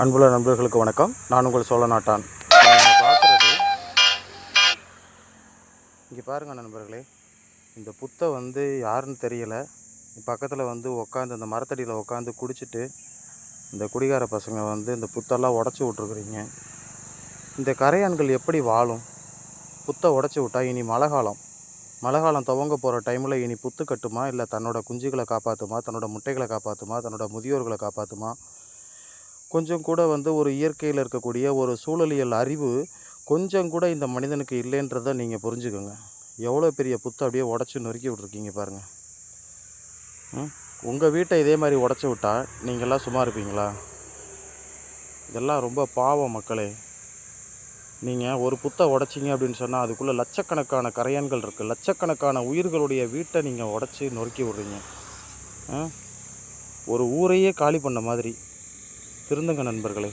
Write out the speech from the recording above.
அன்புள்ள நண்பர்களுக்கு வணக்கம். நான் உங்கள் சோழ நாட்டான் பார்க்குறது இங்கே பாருங்கள் நண்பர்களே இந்த புத்தை வந்து யாருன்னு தெரியலை. பக்கத்தில் வந்து உட்காந்து இந்த மரத்தடியில் உட்காந்து குடிச்சிட்டு இந்த குடிகார பசங்க வந்து இந்த புத்தெல்லாம் உடச்சி விட்ருக்குறீங்க இந்த கரையான்கள் எப்படி வாழும்? புத்தை உடச்சி விட்டால் இனி மழை காலம். மழை காலம் துவங்க போகிற டைமில் இனி புத்து கட்டுமா? இல்லை தன்னோட குஞ்சுகளை காப்பாற்றுமா தன்னோட முட்டைகளை காப்பாற்றுமா தன்னோட முதியோர்களை காப்பாற்றுமா கொஞ்சம் கூட வந்து ஒரு இயற்கையில் இருக்கக்கூடிய ஒரு சூழலியல் அறிவு கொஞ்சம் கூட இந்த மனிதனுக்கு இல்லைன்றதை நீங்கள் புரிஞ்சுக்கோங்க. எவ்வளோ பெரிய புத்தை அப்படியே உடச்சி நொறுக்கி விட்ருக்கீங்க பாருங்கள் ம்? உங்கள் வீட்டை இதே மாதிரி உடச்சி விட்டால் நீங்கள்லாம் சும்மா இருப்பீங்களா? இதெல்லாம் ரொம்ப பாவம் மக்களே. நீங்கள் ஒரு புத்தை உடச்சிங்க அப்படின்னு சொன்னால் அதுக்குள்ளே லட்சக்கணக்கான கரையான்கள் இருக்குது லட்சக்கணக்கான உயிர்களுடைய வீட்டை நீங்கள் உடச்சி நொறுக்கி விட்றீங்க. ஆ? ஒரு ஊரையே காலி பண்ண மாதிரி. திருந்துங்க நண்பர்களே.